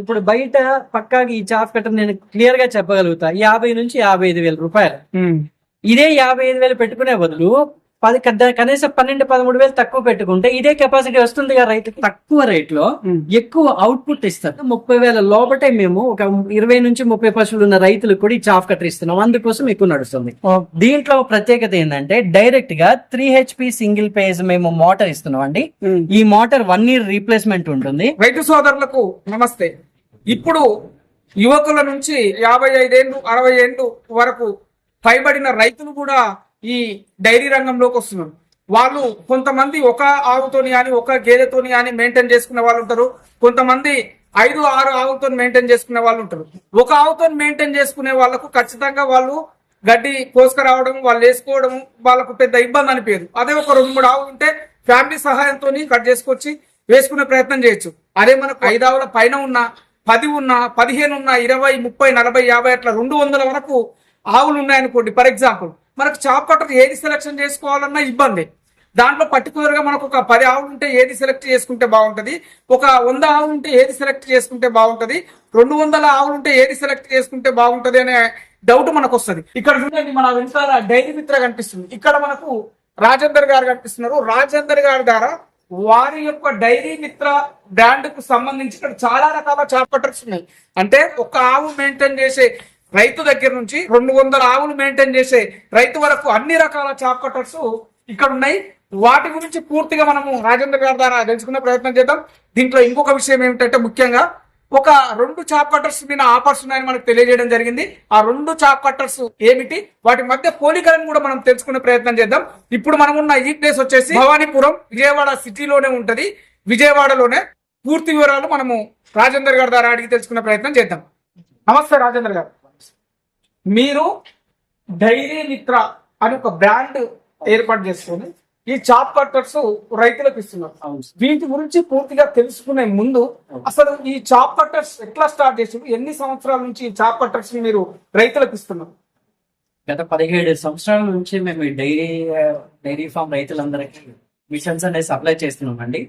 ఇప్పుడు బయట పక్కాగా ఈ చాఫ్ కట్టర్ నేను క్లియర్గా చెప్పగలుగుతా. యాభై నుంచి యాభై ఐదు వేల రూపాయలు. ఇదే యాభై ఐదు వేలు పెట్టుకునే బదులు పది కనీసం పన్నెండు పదమూడు వేలు తక్కువ పెట్టుకుంటే ఇదే కెపాసిటీ వస్తుంది కదా రైతుకి తక్కువ రేట్లో ఎక్కువ అవుట్పుట్ ఇస్తారు. ముప్పై వేల లోపటే మేము ఒక ఇరవై నుంచి ముప్పై పశువులు ఉన్న రైతులకు కూడా ఈ చాఫ్ కట్టర్ ఇస్తున్నాం. అందుకోసం ఎక్కువ నడుస్తుంది. దీంట్లో ప్రత్యేకత ఏంటంటే డైరెక్ట్గా త్రీ హెచ్పి సింగిల్ పేజ్ మేము మోటార్ ఇస్తున్నాం అండి ఈ మోటార్ వన్ ఇయర్ రీప్లేస్మెంట్ ఉంటుంది. రైతు సోదరులకు నమస్తే. ఇప్పుడు యువకుల నుంచి యాభై ఐదేళ్ళు అరవై ఏళ్ళు వరకు పైబడిన రైతులు కూడా ఈ డైరీ రంగంలోకి వస్తున్నారు వాళ్ళు కొంతమంది ఒక ఆవుతోని కానీ ఒక గేదెతోని కానీ మెయింటైన్ చేసుకునే వాళ్ళు ఉంటారు. కొంతమంది ఐదు ఆరు ఆవులతో మెయింటైన్ చేసుకునే వాళ్ళు ఉంటారు. ఒక ఆవుతో మెయింటైన్ చేసుకునే వాళ్ళకు ఖచ్చితంగా వాళ్ళు గడ్డి కోసుకురావడం వాళ్ళు వేసుకోవడం వాళ్ళకు పెద్ద ఇబ్బంది అనిపించదు. అదే ఒక రెండు మూడు ఆవులు ఉంటే ఫ్యామిలీ సహాయంతో కట్ చేసుకొచ్చి వేసుకునే ప్రయత్నం చేయొచ్చు. అదే మనకు ఐదు ఆవుల పైన ఉన్న పది ఉన్న పదిహేను ఉన్న ఇరవై ముప్పై నలభై యాభై అట్లా రెండు వందల వరకు ఆవులు ఉన్నాయనుకోండి. ఫర్ ఎగ్జాంపుల్ మనకు చాప్ కట్టర్ ఏది సెలెక్షన్ చేసుకోవాలన్నా ఇబ్బంది. దాంట్లో పర్టికులర్గా మనకు ఒక పది ఆవులు ఉంటే ఏది సెలెక్ట్ చేసుకుంటే బాగుంటుంది ఒక వంద ఆవులు ఉంటే ఏది సెలెక్ట్ చేసుకుంటే బాగుంటుంది రెండు వందల ఆవులు ఉంటే ఏది సెలెక్ట్ చేసుకుంటే బాగుంటుంది అనే డౌట్ మనకు వస్తుంది. ఇక్కడ చూడండి మన వెనకాల డైరీ మిత్ర కనిపిస్తుంది. ఇక్కడ మనకు రాజేందర్ గారు కనిపిస్తున్నారు. రాజేందర్ గారి ద్వారా వారి యొక్క డైరీ మిత్ర బ్రాండ్కు సంబంధించి ఇక్కడ చాలా రకాల చాప్ కట్టర్స్ ఉన్నాయి. అంటే ఒక ఆవు మెయింటైన్ చేసే రైతు దగ్గర నుంచి రెండు వందల ఆవులు మెయింటైన్ చేసే రైతు వరకు అన్ని రకాల చాప్ కట్టర్స్ ఇక్కడ ఉన్నాయి. వాటి గురించి పూర్తిగా మనము రాజేంద్ర గారి ద్వారా తెలుసుకునే ప్రయత్నం చేద్దాం. దీంట్లో ఇంకొక విషయం ఏమిటంటే ముఖ్యంగా ఒక రెండు చాప్ కట్టర్స్ మీద ఆఫర్స్ ఉన్నాయని మనకు తెలియజేయడం జరిగింది. ఆ రెండు చాప్ కట్టర్స్ ఏమిటి? వాటి మధ్య పోలికలను కూడా మనం తెలుసుకునే ప్రయత్నం చేద్దాం. ఇప్పుడు మనం ఉన్న ఈ ప్లేస్ వచ్చేసి భవానీపురం విజయవాడ సిటీలోనే ఉంటది. విజయవాడలోనే పూర్తి వివరాలు మనము రాజేందర్ గారి ద్వారా అడిగి తెలుసుకునే ప్రయత్నం చేద్దాం. నమస్తే రాజేందర్ గారు. మీరు డైరీ మిత్ర అని ఒక బ్రాండ్ ఏర్పాటు చేసుకొని ఈ చాప్ కట్టర్స్ రైతులకు ఇస్తున్నారు. వీటి గురించి పూర్తిగా తెలుసుకునే ముందు అసలు ఈ చాప్ కట్టర్స్ ఎట్లా స్టార్ట్ చేసారు ఎన్ని సంవత్సరాల నుంచి ఈ చాప్ కట్టర్స్ మీరు రైతులకు ఇస్తున్నారు? గత పదిహేడు సంవత్సరాల నుంచి మేము ఈ డైరీ డైరీ ఫామ్ రైతులందరికీ మిషన్స్ అనేది సప్లై చేస్తున్నామండి.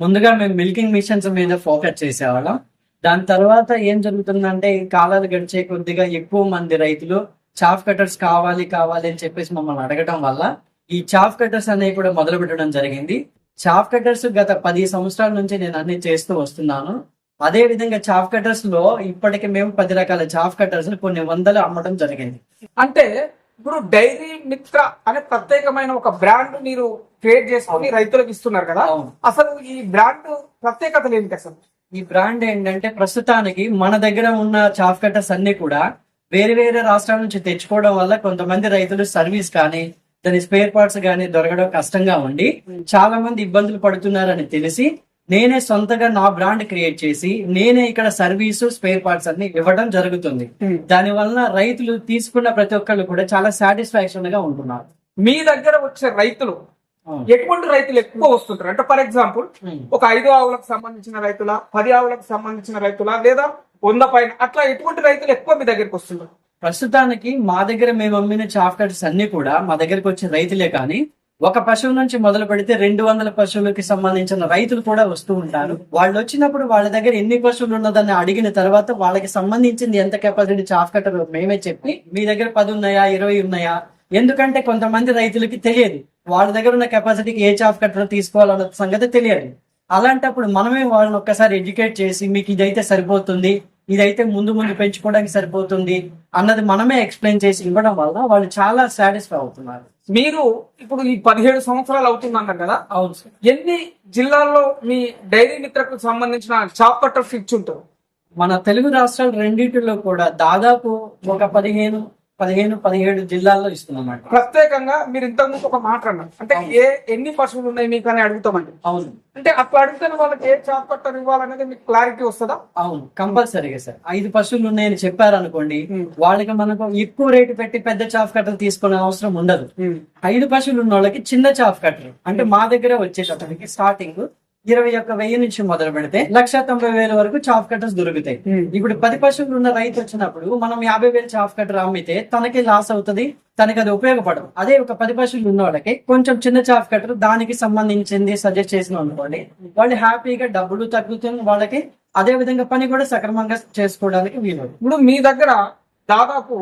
ముందుగా మేము మిల్కింగ్ మిషన్స్ మీద ఫోకస్ చేసేవాళ్ళం. దాని తర్వాత ఏం జరుగుతుందంటే కాలాలు గడిచే కొద్దిగా ఎక్కువ మంది రైతులు చాఫ్ కట్టర్స్ కావాలి కావాలి అని చెప్పేసి మమ్మల్ని అడగటం వల్ల ఈ చాఫ్ కట్టర్స్ అనేవి కూడా మొదలు పెట్టడం జరిగింది. చాఫ్ కట్టర్స్ గత పది సంవత్సరాల నుంచి నేను అన్ని చేస్తూ వస్తున్నాను. అదే విధంగా చాఫ్ కట్టర్స్లో ఇప్పటికి మేము పది రకాల చాఫ్ కట్టర్స్ కొన్ని వందలు అమ్మడం జరిగింది. అంటే ఇప్పుడు డైరీ మిత్ర అనే ప్రత్యేకమైన ఒక బ్రాండ్ మీరు క్రియేట్ చేసుకొని రైతులకు ఇస్తున్నారు కదా. అసలు ఈ బ్రాండ్ ప్రత్యేకతలు ఏంటి అసలు? ఈ బ్రాండ్ ఏంటంటే ప్రస్తుతానికి మన దగ్గర ఉన్న చాఫ్ కట్టర్స్ అన్ని కూడా వేరే వేరే రాష్ట్రాల నుంచి తెచ్చుకోవడం వల్ల కొంతమంది రైతులు సర్వీస్ కానీ దాని స్పేర్ పార్ట్స్ కానీ దొరకడం కష్టంగా ఉండి చాలా మంది ఇబ్బందులు పడుతున్నారని తెలిసి నేనే సొంతగా నా బ్రాండ్ క్రియేట్ చేసి నేనే ఇక్కడ సర్వీసు స్పేర్ పార్ట్స్ అన్ని ఇవ్వడం జరుగుతుంది. దాని వలన రైతులు తీసుకున్న ప్రతి ఒక్కళ్ళు కూడా చాలా సాటిస్ఫాక్షన్గా ఉంటున్నారు. మీ దగ్గర వచ్చే రైతులు ఎటువంటి రైతులు ఎక్కువ వస్తుంటారు? అంటే ఫర్ ఎగ్జాంపుల్. ఒక ఐదు ఆవులకు సంబంధించిన రైతుల పది ఆవులకు సంబంధించిన రైతుల లేదా వంద పైన అట్లా ఎటువంటి రైతులు ఎక్కువ మీ దగ్గరికి వస్తున్నారు ప్రస్తుతానికి మా దగ్గర మేము అమ్మిన చాఫ్ కట్స్ అన్ని కూడా మా దగ్గరకు వచ్చే రైతులే కానీ ఒక పశువు నుంచి మొదలు పెడితే రెండు వందల పశువులకి సంబంధించిన రైతులు కూడా వస్తూ ఉంటారు. వాళ్ళు వచ్చినప్పుడు వాళ్ళ దగ్గర ఎన్ని పశువులు ఉన్నదని అడిగిన తర్వాత వాళ్ళకి సంబంధించింది ఎంత కెపాసిటీ చాఫ్ కట్టర్ మేమే చెప్పి మీ దగ్గర పది ఉన్నాయా ఇరవై ఉన్నాయా? ఎందుకంటే కొంతమంది రైతులకి తెలియదు. వాళ్ళ దగ్గర ఉన్న కెపాసిటీకి ఏ చాఫ్ కట్టర్ తీసుకోవాలన్న సంగతి తెలియదు. అలాంటప్పుడు మనమే వాళ్ళని ఒక్కసారి ఎడ్యుకేట్ చేసి మీకు ఇదైతే సరిపోతుంది ఇదైతే ముందు ముందు పెంచుకోవడానికి సరిపోతుంది అన్నది మనమే ఎక్స్ప్లెయిన్ చేసి ఇవ్వడం వల్ల వాళ్ళు చాలా సాటిస్ఫై అవుతున్నారు. మీరు ఇప్పుడు ఈ పదిహేడు సంవత్సరాలు అవుతుందన్నారు కదా? అవును సార్. ఎన్ని జిల్లాల్లో మీ డైరీ మిత్రకు సంబంధించిన చాప్ కట్టర్స్ ఇచ్చి ఉంటారు మన తెలుగు రాష్ట్రాలు రెండింటిలో కూడా దాదాపు ఒక పదిహేను పదిహేను పదిహేడు జిల్లాల్లో ఇస్తున్నాం ప్రత్యేకంగా మీరు ఇంతకు ముందు ఒక మాట అన్నారు. అంటే ఏ ఎన్ని పశువులు ఉన్నాయి మీకు అని అడుగుతామండి. అవును. అంటే అట్లా అడిగితే వాళ్ళకి ఏ చాప్ ఇవ్వాలనేది మీకు క్లారిటీ వస్తుందా? అవును కంపల్సరీగా సార్. ఐదు పశువులు ఉన్నాయని చెప్పారు అనుకోండి Hmm. వాళ్ళకి మనకు ఎక్కువ రేటు పెట్టి పెద్ద చాఫ్ కట్టలు తీసుకునే అవసరం ఉండదు. ఐదు పశువులు ఉన్న వాళ్ళకి చిన్న చాఫ్ కట్టర్. అంటే మా దగ్గర వచ్చేటప్పటికి స్టార్టింగ్ ఇరవై ఒక్క వెయ్యి నుంచి మొదలు పెడితే లక్ష తొంభై వేల వరకు చాఫ్ కట్టర్స్ దొరుకుతాయి. ఇప్పుడు పది పశువులు ఉన్న రైతు వచ్చినప్పుడు మనం యాభై వేలు చాఫ్ కట్టర్ అమ్మితే తనకి లాస్ అవుతుంది తనకి అది ఉపయోగపడదు. అదే ఒక పది పశువులు ఉన్న వాళ్ళకి కొంచెం చిన్న చాఫ్ కట్టర్ దానికి సంబంధించింది సజెస్ట్ చేసిన అనుకోండి వాళ్ళు హ్యాపీగా డబ్బులు తగ్గుతుంది వాళ్ళకి అదే విధంగా పని కూడా సక్రమంగా చేసుకోవడానికి వీలు ఇప్పుడు మీ దగ్గర దాదాపు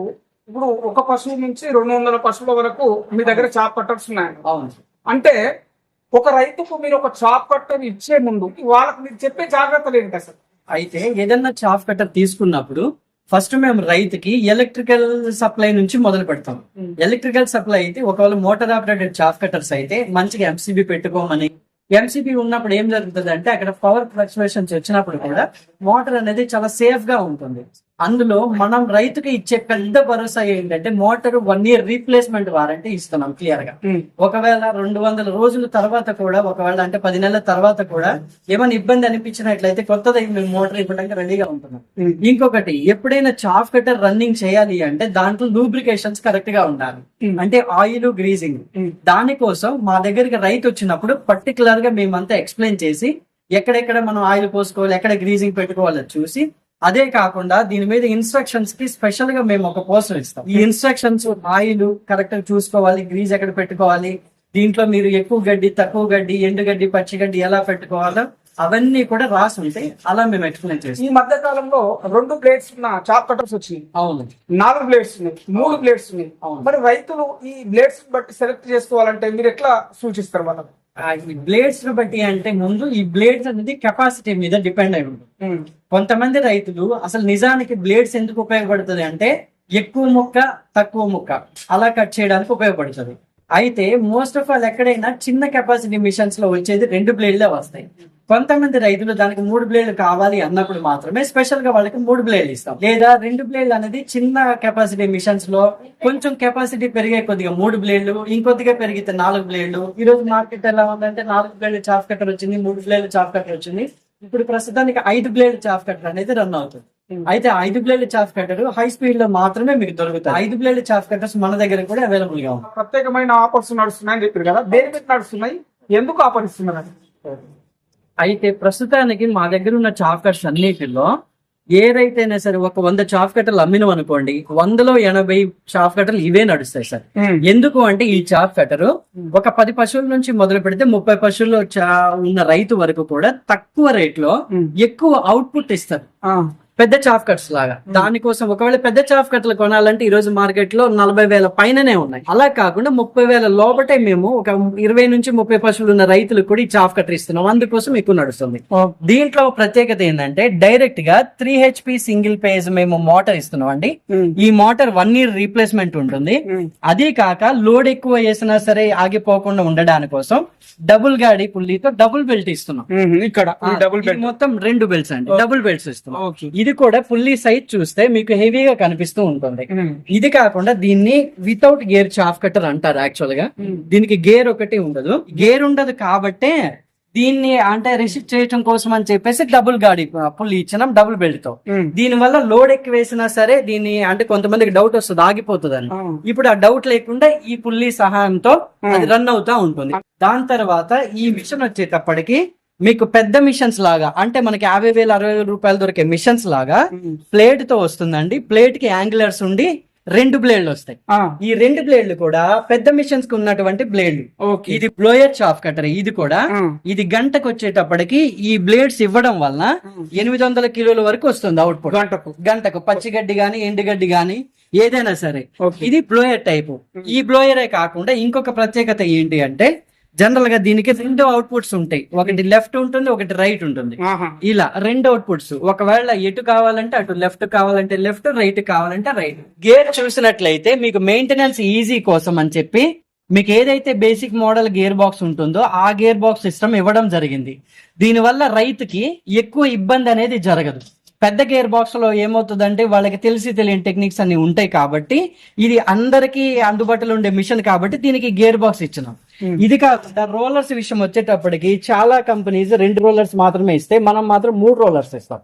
ఇప్పుడు ఒక పశువు నుంచి రెండు వందల పశువుల వరకు మీ దగ్గర చాప్ కట్టర్స్ ఉన్నాయి అవును. అంటే ఒక రైతుకు మీరు ఒక చాప్ కట్టర్ ఇచ్చే ముందు వాళ్ళకి మీరు చెప్పే జాగ్రత్తలు ఏంటి అసలు? అయితే ఏదన్నా చాఫ్ కట్టర్ తీసుకున్నప్పుడు ఫస్ట్ మేము రైతుకి ఎలక్ట్రికల్ సప్లై నుంచి మొదలు పెడతాం. ఎలక్ట్రికల్ సప్లై అయితే ఒకవేళ మోటార్ ఆపరేటెడ్ చాఫ్ కట్టర్స్ అయితే మంచిగా ఎంసీబీ పెట్టుకోమని ఎంసీబీ ఉన్నప్పుడు ఏం జరుగుతుంది అంటే అక్కడ పవర్ ఫ్లక్చువేషన్స్ వచ్చినప్పుడు కూడా మోటార్ అనేది చాలా సేఫ్గా ఉంటుంది. అందులో మనం రైతుకి ఇచ్చే పెద్ద భరోసా ఏంటంటే motor one year replacement warranty ఇస్తున్నాం క్లియర్గా. ఒకవేళ రెండు వందల రోజుల తర్వాత కూడా ఒకవేళ అంటే పది నెలల తర్వాత కూడా ఏమైనా ఇబ్బంది అనిపించినట్లయితే కొత్తది మేము మోటార్ ఇవ్వడానికి రెడీగా ఉంటున్నాం. ఇంకొకటి ఎప్పుడైనా చాఫ్ కట్టర్ రన్నింగ్ చేయాలి అంటే దాంట్లో లూబ్రికేషన్స్ కరెక్ట్గా ఉండాలి. అంటే ఆయిల్ గ్రీజింగ్ దానికోసం మా దగ్గరికి రైతు వచ్చినప్పుడు పర్టికులర్గా మేమంతా ఎక్స్ప్లెయిన్ చేసి ఎక్కడెక్కడ మనం ఆయిల్ పోసుకోవాలి ఎక్కడ గ్రీజింగ్ పెట్టుకోవాలో చూసి అదే కాకుండా దీని మీద ఇన్స్ట్రక్షన్స్కి స్పెషల్గా మేము ఒక పోస్టర్ ఇస్తాం. ఈ ఇన్స్ట్రక్షన్స్ ఆయిల్ కరెక్ట్గా చూసుకోవాలి గ్రీజ్ ఎక్కడ పెట్టుకోవాలి దీంట్లో మీరు ఎక్కువ గడ్డి తక్కువ గడ్డి ఎండు గడ్డి పచ్చి గడ్డి ఎలా పెట్టుకోవాలో అవన్నీ కూడా రాసి ఉంటాయి అలా మేము ఎక్స్ప్లెయిన్ చేస్తాం. ఈ మధ్య కాలంలో రెండు ప్లేట్స్ ఉన్న చాప్ కట్టర్స్ వచ్చినాయి. అవును. నాలుగు బ్లేడ్స్ ఉన్నాయి మూడు బ్లేడ్స్ ఉన్నాయి. అవును. మరి రైతులు ఈ బ్లేడ్స్ బట్టి సెలెక్ట్ చేసుకోవాలంటే మీరు ఎట్లా సూచిస్తారు వాళ్ళకి ఈ బ్లేడ్స్ను బట్టి అంటే ముందు ఈ బ్లేడ్స్ అనేది కెపాసిటీ మీద డిపెండ్ అయి ఉంటుంది. కొంతమంది రైతులు అసలు నిజానికి బ్లేడ్స్ ఎందుకు ఉపయోగపడుతుంది అంటే ఎక్కువ ముక్క తక్కువ ముక్క అలా కట్ చేయడానికి ఉపయోగపడుతుంది. అయితే మోస్ట్ ఆఫ్ ఆల్ ఎక్కడైనా చిన్న కెపాసిటీ మిషన్స్లో వచ్చేది రెండు బ్లేడ్లే వస్తాయి. కొంతమంది రైతులు దానికి మూడు బ్లేడ్లు కావాలి అన్నప్పుడు మాత్రమే స్పెషల్గా వాళ్ళకి మూడు బ్లేడ్లు ఇస్తాం. లేదా రెండు బ్లేడ్లు అనేది చిన్న కెపాసిటీ మిషన్స్లో కొంచెం కెపాసిటీ పెరిగే కొద్దిగా మూడు బ్లేడ్లు ఇంకొద్దిగా పెరిగితే నాలుగు బ్లేడ్లు ఈ రోజు మార్కెట్ ఎలా ఉందంటే నాలుగు బ్లేడ్లు చాఫ్ కట్టర్ వచ్చింది మూడు బ్లేడ్లు చాఫ్ కట్టర్ వచ్చింది. ఇప్పుడు ప్రస్తుతానికి ఐదు బ్లేడ్ చాఫ్ కట్టర్ అనేది రన్ అవుతుంది. అయితే ఐదు బ్లేడ్ చాఫ్ కట్టర్ హై స్పీడ్లో మాత్రమే మీకు దొరుకుతాయి. ఐదు బ్లేడ్ చాఫ్ కట్టర్స్ మన దగ్గర కూడా అవైలబుల్గా ఉంది ప్రత్యేకమైన ఆఫర్స్ నడుస్తున్నాయని చెప్పారు కదా. దేని మీద నడుస్తున్నాయి? ఎందుకు ఆఫర్ ఇస్తున్నారు? అయితే ప్రస్తుతానికి మా దగ్గర ఉన్న చాఫ్ కట్టర్స్ అన్నిటిలో ఏదైతేనే సరే ఒక వంద చాఫ్ కట్టర్లు అమ్మినం అనుకోండి వందలో ఎనభై చాఫ్ కట్టర్లు ఇవే నడుస్తాయి సార్. ఎందుకు అంటే ఈ చాఫ్ కట్టరు ఒక పది పశువుల నుంచి మొదలు పెడితే ముప్పై పశువులు చా- ఉన్న రైతు వరకు కూడా తక్కువ రేట్లో ఎక్కువ అవుట్పుట్ ఇస్తారు. పెద్ద చాఫ్ కట్స్ లాగా. దానికోసం ఒకవేళ పెద్ద చాఫ్ కట్టలు కొనాలంటే ఈ రోజు మార్కెట్లో నలభై వేల పైననే ఉన్నాయి. అలా కాకుండా ముప్పై వేల లోపటే మేము ఒక ఇరవై నుంచి ముప్పై పశువులు ఉన్న రైతులకు కూడా ఈ చాఫ్ కట్టర్ ఇస్తున్నాం. అందుకోసం ఎక్కువ నడుస్తుంది. దీంట్లో ప్రత్యేకత ఏంటంటే డైరెక్ట్గా త్రీ హెచ్పి సింగిల్ పేజ్ మేము మోటార్ ఇస్తున్నాం అండి. ఈ మోటార్ వన్ ఇయర్ రీప్లేస్మెంట్ ఉంటుంది. అదే కాక లోడ్ ఎక్కువ వేసినా సరే ఆగిపోకుండా ఉండడాని కోసం డబుల్ గాడి పుల్లితో డబుల్ బెల్ట్ ఇస్తున్నాం. ఇక్కడ డబుల్ మొత్తం రెండు బెల్ట్స్ అండి. డబుల్ బెల్ట్స్ ఇస్తున్నాం. ఇది కూడా ఫుల్లీ సైజ్ చూస్తే మీకు హెవీగా కనిపిస్తూ ఉంటుంది. ఉమ్, ఇది కాకుండా దీన్ని వితౌట్ గేర్ చాఫ్ కట్టర్ అంటారు యాక్చువల్గా. ఉమ్, దీనికి గేర్ ఒకటి ఉండదు. గేర్ ఉండదు కాబట్టే దీన్ని అంటే రిసిప్ట్ చేయడం కోసం అని చెప్పేసి డబుల్ గాడి పుల్లి ఇచ్చినాం డబుల్ బెల్ట్తో. ఉమ్, దీని వల్ల లోడ్ ఎక్కువ వేసినా సరే దీన్ని అంటే కొంతమందికి డౌట్ వస్తుంది ఆగిపోతుంది అని ఇప్పుడు ఆ డౌట్ లేకుండా ఈ పుల్లి సహాయంతో అది రన్ అవుతా ఉంటుంది. దాని తర్వాత ఈ మిషన్ వచ్చేటప్పటికి మీకు పెద్ద మిషన్స్ లాగా అంటే మనకి యాభై వేల అరవై వేల రూపాయలు దొరికే మిషన్స్ లాగా ప్లేట్తో వస్తుందండి. ప్లేట్కి యాంగులర్స్ ఉండి రెండు బ్లేడ్లు వస్తాయి. ఈ రెండు బ్లేడ్లు కూడా పెద్ద మిషన్స్కి ఉన్నటువంటి బ్లేడ్లు ఇది బ్లోయర్ చాఫ్ కటర్ ఇది కూడా ఇది గంటకు వచ్చేటప్పటికి ఈ బ్లేడ్స్ ఇవ్వడం ఉమ్, ఎనిమిది వందల కిలోల వరకు వస్తుంది అవుట్పుట్ గంటకు. గంటకు. పచ్చిగడ్డి గాని ఎండుగడ్డి గాని ఏదైనా సరే. ఇది బ్లోయర్ టైపు ఈ బ్లోయరే కాకుండా ఇంకొక ప్రత్యేకత ఏంటి అంటే జనరల్గా దీనికి రెండు అవుట్పుట్స్ ఉంటాయి. ఒకటి లెఫ్ట్ ఉంటుంది ఒకటి రైట్ ఉంటుంది. ఇలా రెండు అవుట్పుట్స్ ఒకవేళ ఎటు కావాలంటే అటు లెఫ్ట్ కావాలంటే లెఫ్ట్ రైట్ కావాలంటే రైట్ గేర్ చూసినట్లయితే మీకు మెయింటెనెన్స్ ఈజీ కోసం అని చెప్పి మీకు ఏదైతే బేసిక్ మోడల్ గేర్ బాక్స్ ఉంటుందో ఆ గేర్ బాక్స్ సిస్టమ్ ఇవ్వడం జరిగింది. దీనివల్ల రైతుకి ఎక్కువ ఇబ్బంది అనేది జరగదు. పెద్ద గేర్ బాక్స్లో ఏమవుతుందంటే వాళ్ళకి తెలిసి తెలియని టెక్నిక్స్ అన్ని ఉంటాయి కాబట్టి ఇది అందరికీ అందుబాటులో ఉండే మిషన్ కాబట్టి దీనికి గేర్ బాక్స్ ఇచ్చినాం. ఇది కాకుండా రోలర్స్ విషయం వచ్చేటప్పటికి చాలా కంపెనీస్ రెండు రోలర్స్ మాత్రమే ఇస్తాయి మనం మాత్రం మూడు రోలర్స్ ఇస్తాం.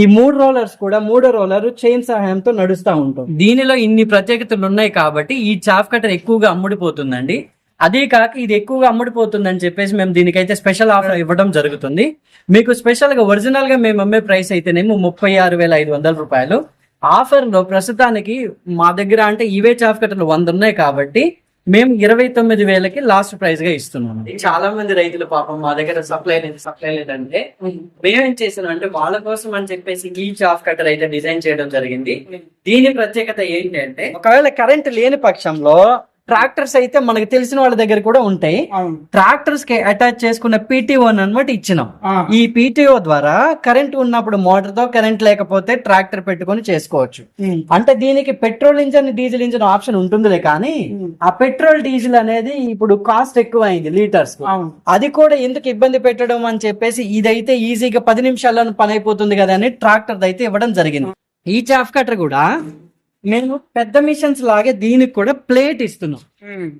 ఈ మూడు రోలర్స్ కూడా మూడో రోలర్ చైన్ సహాయంతో నడుస్తూ ఉంటుంది దీనిలో ఇన్ని ప్రత్యేకతలు ఉన్నాయి కాబట్టి ఈ చాఫ్ కటర్ ఎక్కువగా అమ్ముడిపోతుందండి. అదే కాక ఇది ఎక్కువగా అమ్ముడుపోతుంది అని చెప్పేసి మేము దీనికైతే స్పెషల్ ఆఫర్ ఇవ్వడం జరుగుతుంది. మీకు స్పెషల్గా ఒరిజినల్గా మేము అమ్మే ప్రైస్ అయితేనేమో ముప్పై ఆరు వేల ఐదు వందల రూపాయలు. ఆఫర్లో ప్రస్తుతానికి మా దగ్గర అంటే ఇవే చాఫ్ కట్టలు వంద ఉన్నాయి కాబట్టి మేము ఇరవై తొమ్మిది వేలకి లాస్ట్ ప్రైస్గా ఇస్తున్నాం చాలా మంది రైతులు పాపం మా దగ్గర సప్లై లేదు సప్లై లేదంటే మేమేం చేసాం అంటే వాళ్ళ కోసం అని చెప్పేసి ఈ చాఫ్ కట్టర్ అయితే డిజైన్ చేయడం జరిగింది. దీని ప్రత్యేకత ఏంటి అంటే ఒకవేళ కరెంట్ లేని పక్షంలో ట్రాక్టర్స్ అయితే మనకు తెలిసిన వాళ్ళ దగ్గర కూడా ఉంటాయి. ట్రాక్టర్స్కి అటాచ్ చేసుకున్న పీటీఓ అనమాట ఇచ్చినాం. ఈ పీటీఓ ద్వారా కరెంట్ ఉన్నప్పుడు మోటార్తో కరెంట్ లేకపోతే ట్రాక్టర్ పెట్టుకొని చేసుకోవచ్చు. అంటే దీనికి petrol engine diesel engine option ఉంటుందిలే కానీ ఆ పెట్రోల్ డీజిల్ అనేది ఇప్పుడు కాస్ట్ ఎక్కువ అయింది లీటర్స్ అది కూడా ఎందుకు ఇబ్బంది పెట్టడం అని చెప్పేసి ఇదైతే ఈజీగా పది నిమిషాల్లో పని అయిపోతుంది కదా అని ట్రాక్టర్ అయితే ఇవ్వడం జరిగింది. ఈ చాఫ్ కటర్ కూడా మేము పెద్ద మిషన్స్ లాగే దీనికి కూడా ప్లేట్ ఇస్తున్నాం.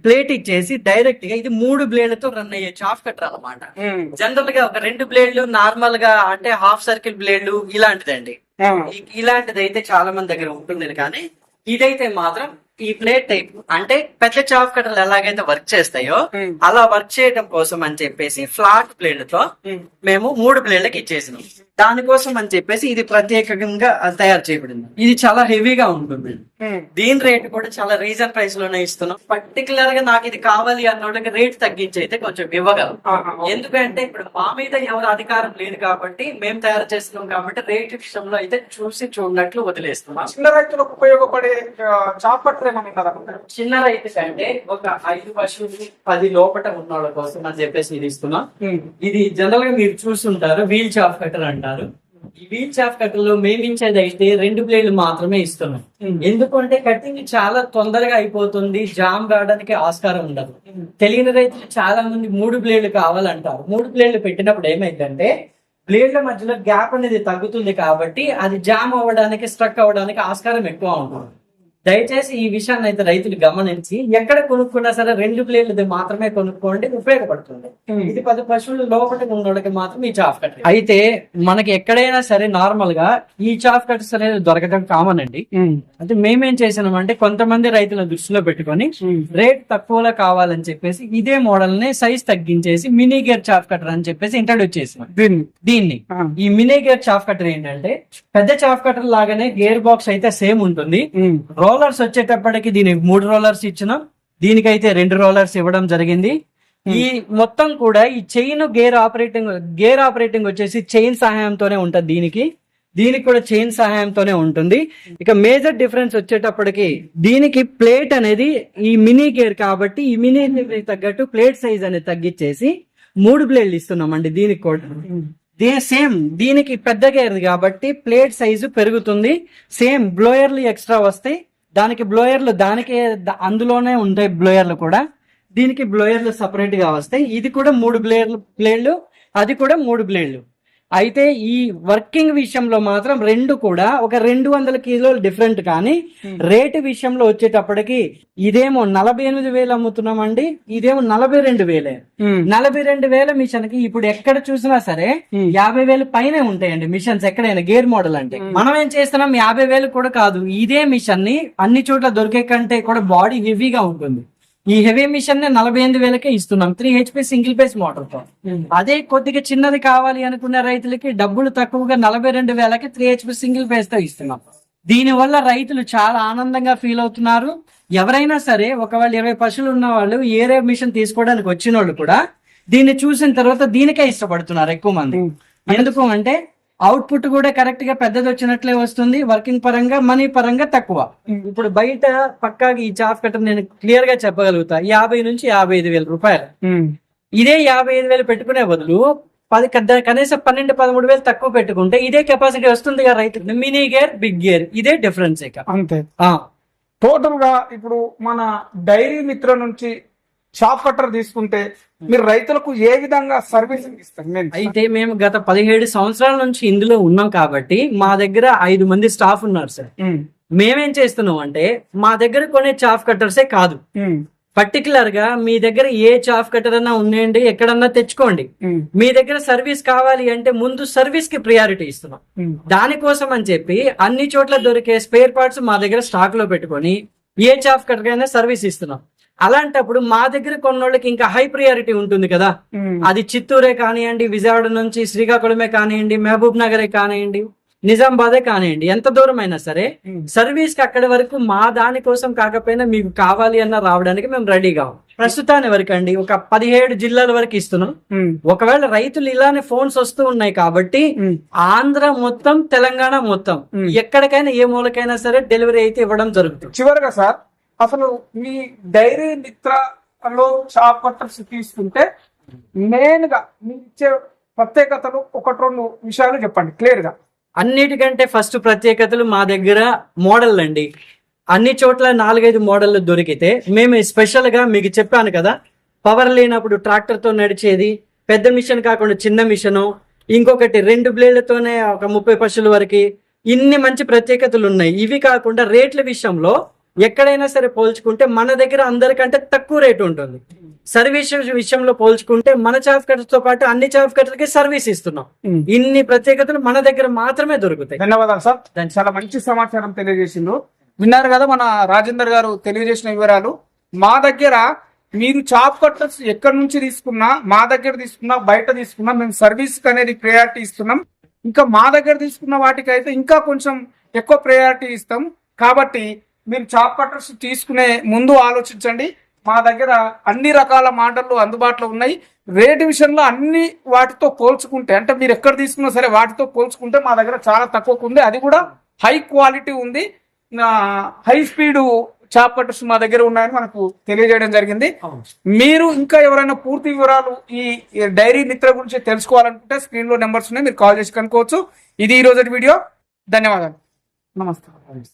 ప్లేట్ ఇచ్చేసి డైరెక్ట్గా ఇది మూడు బ్లేడ్లతో రన్ అయ్యే చాఫ్ కటర్ అన్నమాట. ఉమ్, జనరల్గా ఒక రెండు బ్లేడ్లు నార్మల్గా అంటే హాఫ్ సర్కిల్ బ్లేడ్లు ఇలాంటిదండి. ఇలాంటిది అయితే చాలా మంది దగ్గర ఉంటుంది కానీ ఇదైతే మాత్రం ఈ ప్లేట్ టైప్ అంటే పెద్ద చాఫ్ కట్టర్లు ఎలాగైతే వర్క్ చేస్తాయో ఉమ్, అలా వర్క్ చేయడం కోసం అని చెప్పేసి ఫ్లాట్ ప్లేట్తో మేము మూడు ప్లేట్లకి ఇచ్చేసినాం. దానికోసం అని చెప్పేసి ఇది ప్రత్యేకంగా తయారు చేయబడింది. ఇది చాలా హెవీగా ఉంటుంది. ఉమ్, దీని రేట్ కూడా చాలా రీజన్ ప్రైస్లోనే ఇస్తున్నాం. పర్టికులర్గా నాకు ఇది కావాలి అన్నోళ్ళకి రేట్ తగ్గించి అయితే కొంచెం ఇవ్వగలం. ఎందుకంటే ఇప్పుడు మా మీద ఎవరు అధికారం లేదు కాబట్టి మేము తయారు చేస్తున్నాం కాబట్టి రేట్ విషయంలో అయితే చూసి చూడనట్లు వదిలేస్తున్నాం. చిన్న రైతులకు ఉపయోగపడే ఆ, చిన్న రైతు కంటే ఒక ఐదు పశువులు పది లోపట ఉన్న వాళ్ళ కోసం అని చెప్పేసి ఇది ఇస్తున్నాం. ఇది జనరల్గా మీరు చూస్తుంటారు వీల్ చాఫ్ కట్టర్ అంటారు. ఈ వీల్ చాఫ్ కట్టర్లో మేము ఇచ్చేది అయితే రెండు ప్లేట్లు మాత్రమే ఇస్తున్నాం. ఎందుకంటే కటింగ్ చాలా తొందరగా అయిపోతుంది జామ్ రావడానికి ఆస్కారం ఉండదు. తెలియని రైతులు చాలా మంది మూడు బ్లేడ్లు కావాలంటారు. మూడు బ్లేడ్లు పెట్టినప్పుడు ఏమైందంటే బ్లేడ్ల మధ్యలో గ్యాప్ అనేది తగ్గుతుంది కాబట్టి అది జామ్ అవ్వడానికి స్ట్రక్ అవ్వడానికి ఆస్కారం ఎక్కువ ఉంటుంది. దయచేసి ఈ విషయాన్ని అయితే రైతులు గమనించి ఎక్కడ కొనుక్కున్నా సరే రెండు ప్లేట్లు మాత్రమే కొనుక్కోండి ఉపయోగపడుతుంది. ఇది పది పశువులు లోపల ఉన్నోళ్ళకి మాత్రం ఈ చాఫ్ కట్ అయితే మనకి ఎక్కడైనా సరే నార్మల్గా ఈ చాఫ్ కట్స్ అనేది దొరకడం కామన్ అండి. అంటే మేమేం చేసామంటే కొంతమంది రైతుల దృష్టిలో పెట్టుకొని రేట్ తక్కువలో కావాలని చెప్పేసి ఇదే మోడల్ని సైజ్ తగ్గించేసి మినీ గేర్ చాఫ్ కటర్ అని చెప్పేసి ఇంట్రడ్యూస్ చేసాం దీన్ని? ఈ మినీ గేర్ చాఫ్ కటర్ ఏంటంటే పెద్ద చాఫ్ కటర్ లాగానే గేర్ బాక్స్ అయితే సేమ్ ఉంటుంది. ఉమ్, రోలర్స్ వచ్చేటప్పటికి దీనికి మూడు రోలర్స్ ఇచ్చినాం దీనికైతే రెండు రోలర్స్ ఇవ్వడం జరిగింది. ఈ మొత్తం కూడా ఈ chain gear operating gear operating వచ్చేసి చైన్ సహాయంతోనే ఉంటది దీనికి. దీనికి కూడా చైన్ సహాయంతోనే ఉంటుంది. ఇక మేజర్ డిఫరెన్స్ వచ్చేటప్పటికి దీనికి ప్లేట్ అనేది ఈ మినీ గేర్ కాబట్టి ఈ మినీ గేర్ తగ్గట్టు ప్లేట్ సైజ్ అనేది తగ్గించేసి మూడు ప్లేట్లు ఇస్తున్నామండి దీనికి కూడా. ఉమ్, దే సేమ్ దీనికి పెద్ద గేర్ కాబట్టి ప్లేట్ సైజు పెరుగుతుంది. సేమ్ బ్లోయర్లు ఎక్స్ట్రా వస్తాయి. దానికి బ్లోయర్లు దానికి అందులోనే ఉంటాయి బ్లోయర్లు కూడా. దీనికి బ్లోయర్లు సపరేట్గా వస్తాయి. ఇది కూడా మూడు బ్లేయర్లు బ్లేడ్లు అది కూడా మూడు బ్లేడ్లు అయితే ఈ వర్కింగ్ విషయంలో మాత్రం రెండు కూడా ఒక రెండు వందల కిలోలు డిఫరెంట్ కానీ Hmm. రేటు విషయంలో వచ్చేటప్పటికి ఇదేమో నలభై ఎనిమిది వేలు అమ్ముతున్నామండి ఇదేమో నలభై రెండు వేలే ఉమ్, నలభై రెండు వేల మిషన్కి ఇప్పుడు ఎక్కడ చూసినా సరే Hmm. యాభై వేలు పైనే ఉంటాయండి మిషన్స్ ఎక్కడైనా గేర్ మోడల్ అంటే Hmm. మనం ఏం చేస్తున్నాం యాభై వేలు కూడా కాదు ఇదే మిషన్ని అన్ని చోట్ల దొరికే కంటే కూడా బాడీ హెవీగా ఉంటుంది ఈ హెవీ మిషన్ని నలభై ఎనిమిది వేలకే ఇస్తున్నాం. త్రీ హెచ్పి సింగిల్ పేస్ మోటార్తో. ఉమ్, అదే కొద్దిగా చిన్నది కావాలి అనుకున్న రైతులకి డబ్బులు తక్కువగా నలభై రెండు వేలకి త్రీ హెచ్పి సింగిల్ పేస్తో ఇస్తున్నాం. దీని వల్ల రైతులు చాలా ఆనందంగా ఫీల్ అవుతున్నారు. ఎవరైనా సరే ఒకవేళ ఇరవై పశువులు ఉన్న వాళ్ళు ఏరే మిషన్ తీసుకోవడానికి వచ్చిన వాళ్ళు కూడా దీన్ని చూసిన తర్వాత దీనికే ఇష్టపడుతున్నారు ఎక్కువ మంది. ఉమ్, ఎందుకు అంటే అవుట్పుట్ కూడా కరెక్ట్గా పెద్దది వచ్చినట్లే వస్తుంది. వర్కింగ్ పరంగా మనీ పరంగా తక్కువ. ఇప్పుడు బయట పక్కాగా ఈ చాఫ్ కట్టర్ నేను క్లియర్గా చెప్పగలుగుతా. యాభై నుంచి యాభై ఐదు వేల రూపాయలు. ఉమ్, ఇదే యాభై ఐదు వేలు పెట్టుకునే బదులు పది కనీసం పన్నెండు పదమూడు వేలు తక్కువ పెట్టుకుంటే ఇదే కెపాసిటీ వస్తుంది కదా రైతు మినీ గేర్ బిగ్ గేర్ ఇదే డిఫరెన్స్ ఇక. అంతే. టోటల్గా ఇప్పుడు మన డైరీ మిత్ర నుంచి షాప్ కట్టర్ తీసుకుంటే మీరు రైతులకు ఏ విధంగా సర్వీసింగ్ ఇస్తారు? అయితే మేము గత పదిహేడు సంవత్సరాల నుంచి ఇందులో ఉన్నాం కాబట్టి మా దగ్గర ఐదు మంది స్టాఫ్ ఉన్నారు సార్. మేమేం చేస్తున్నాం అంటే మా దగ్గర కొనే చాఫ్ కట్టర్సే కాదు. పర్టికులర్గా మీ దగ్గర ఏ చాఫ్ కట్టర్ అన్నా ఉన్నాయండి ఎక్కడన్నా తెచ్చుకోండి. మీ దగ్గర సర్వీస్ కావాలి అంటే ముందు సర్వీస్కి ప్రియారిటీ ఇస్తున్నాం. దానికోసం అని చెప్పి అన్ని చోట్ల దొరికే స్పేర్ పార్ట్స్ మా దగ్గర స్టాక్లో పెట్టుకొని ఏ చాఫ్ కట్టర్ అయినా సర్వీస్ ఇస్తున్నాం. అలాంటప్పుడు మా దగ్గర కొన్నోళ్ళకి ఇంకా హై ప్రియారిటీ ఉంటుంది కదా. అది చిత్తూరే కానివ్వండి విజయవాడ నుంచి శ్రీకాకుళమే కానివ్వండి మహబూబ్ నగరే కానివ్వండి నిజామాబాదే కానివ్వండి ఎంత దూరం అయినా సరే. సర్వీస్కి అక్కడి వరకు మా దాని కోసం కాకపోయినా మీకు కావాలి అన్న రావడానికి మేము రెడీగా ఉన్నాం. ప్రస్తుతాని వరకు అండి ఒక పదిహేడు జిల్లాల వరకు ఇస్తున్నాం. ఒకవేళ రైతులు ఇలానే ఫోన్స్ వస్తూ ఉన్నాయి కాబట్టి. ఆంధ్ర మొత్తం తెలంగాణ మొత్తం. ఎక్కడికైనా ఏ మూలకైనా సరే డెలివరీ అయితే ఇవ్వడం జరుగుతుంది చివరిగా సార్ అసలు మీ డైరీ నిద్రలో షాప్ కట్టర్స్ తీసుకుంటే మెయిన్గా మీరు ఇచ్చే ప్రత్యేకతలు ఒకటి రెండు విషయాలు చెప్పండి క్లియర్గా అన్నిటికంటే ఫస్ట్ ప్రత్యేకతలు మా దగ్గర మోడల్ అండి. అన్ని చోట్ల నాలుగైదు మోడళ్ళు దొరికితే మేము స్పెషల్గా మీకు చెప్పాను కదా పవర్ లేనప్పుడు ట్రాక్టర్తో నడిచేది పెద్ద మిషన్ కాకుండా చిన్న మిషను ఇంకొకటి రెండు బ్లేడ్లతోనే ఒక ముప్పై పశువుల వరకు ఇన్ని మంచి ప్రత్యేకతలు ఉన్నాయి. ఇవి కాకుండా రేట్ల విషయంలో ఎక్కడైనా సరే పోల్చుకుంటే మన దగ్గర అందరికంటే తక్కువ రేటు ఉంటుంది. సర్వీస్ విషయంలో పోల్చుకుంటే మన చాఫ్ కట్టర్స్తో పాటు అన్ని చాఫ్ కట్టర్లకి సర్వీస్ ఇస్తున్నాం. ఇన్ని ప్రత్యేకతలు మన దగ్గర మాత్రమే దొరుకుతాయి. ధన్యవాదాలు సార్. చాలా మంచి సమాచారం తెలియజేసిండ్రు. విన్నారు కదా మన రాజేందర్ గారు తెలియజేసిన వివరాలు. మా దగ్గర మీరు చాప్ కట్టర్స్ ఎక్కడి నుంచి తీసుకున్నా మా దగ్గర తీసుకున్నా బయట తీసుకున్నా మేము సర్వీస్ అనేది ప్రయారిటీ ఇస్తున్నాం. ఇంకా మా దగ్గర తీసుకున్న వాటికి అయితే ఇంకా కొంచెం ఎక్కువ ప్రయారిటీ ఇస్తాం. కాబట్టి మీరు చాప్ కట్టర్స్ తీసుకునే ముందు ఆలోచించండి. మా దగ్గర అన్ని రకాల మోడళ్ళు అందుబాటులో ఉన్నాయి. రేటు విషయంలో అన్ని వాటితో పోల్చుకుంటే అంటే మీరు ఎక్కడ తీసుకున్నా సరే వాటితో పోల్చుకుంటే మా దగ్గర చాలా తక్కువకు ఉంది. అది కూడా హై క్వాలిటీ ఉంది. హై స్పీడ్ చాప్ కట్టర్స్ మా దగ్గర ఉన్నాయని మనకు తెలియజేయడం జరిగింది. మీరు ఇంకా ఎవరైనా పూర్తి వివరాలు ఈ డైరీ మిత్ర గురించి తెలుసుకోవాలనుకుంటే స్క్రీన్లో నెంబర్స్ ఉన్నాయి. మీరు కాల్ చేసి కనుక్కోవచ్చు. ఇది ఈ రోజు వీడియో. ధన్యవాదాలు. నమస్తే